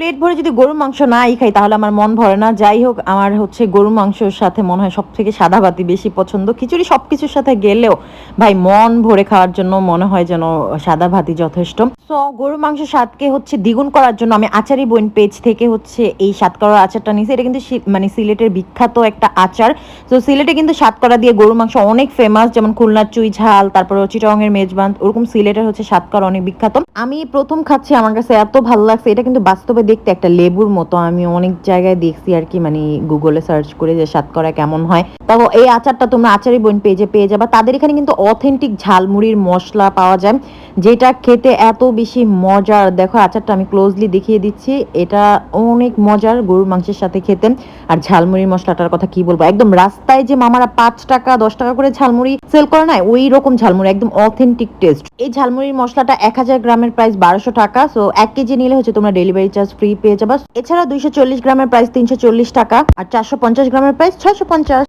Plate ভরে যদি গরুর মাংস নাই খাই, তাহলে আমার মন ভরে না। যাই হোক, আমার হচ্ছে গরুর মাংসর সাথে মনে হয় সব থেকে সাদা ভাতি বেশি পছন্দ। খিচুড়ি সব কিছুর সাথে গেলেও, ভাই, মন ভরে খাওয়ার জন্য মনে হয় যেন সাদা ভাতি যথেষ্ট। সো গরুর মাংস স্বাদকে হচ্ছে দ্বিগুণ করার জন্য আমি আচারি বোন পেজ থেকে হচ্ছে এই সাতকরার আচারটা নিয়েছি। এটা কিন্তু মানে সিলেটের বিখ্যাত একটা আচার। তো সিলেটে কিন্তু সাতকরা দিয়ে গরুর মাংস অনেক ফেমাস যেমন খুলনার চুই ঝাল, তারপর চিটংয়ের মেজবান, ওরকম সিলেটের হচ্ছে সাতকরা অনেক বিখ্যাত। আমি প্রথম খাচ্ছি, আমার কাছে এত ভালো লাগছে, এটা কিন্তু বাস্তবে দেখতে একটা লেবুর মতো আমি অনেক জায়গায় দেখছি আর কি মানে গুগলে সার্চ করে যে সাতকরা কেমন হয়। তবে এই আচারটা তোমরা আচারি বোন পেজে পেয়ে যাবা। তাদের এখানে কিন্তু অথেন্টিক ঝালমুড়ির মশলা পাওয়া যায়, যেটা খেতে এত বেশি মজার। দেখো, আচারটা আমি ক্লোজলি দেখিয়ে দিচ্ছি। এটা অনেক মজার গরুর মাংসের সাথে খেতে। আর ঝালমুড়ির মশলাটার কথা কি বলব? একদম রাস্তায় যে মামারা পাঁচ টাকা, দশ টাকা করে ঝালমুড়ি সেল করে না ওই রকম ঝালমুড়ি, একদম অথেন্টিক টেস্ট এই ঝালমুড়ির মশলাটা এক হাজার গ্রামের প্রাইস বারোশো টাকা। সো এক কেজি নিলে হচ্ছে তোমরা ডেলিভারি চার্জ ফ্রি পেয়ে যাবা। এছাড়া দুইশো চল্লিশ গ্রামের প্রাইস তিনশো চল্লিশ টাকা, আর চারশো পঞ্চাশ গ্রামের প্রাইস ছয়শো পঞ্চাশ।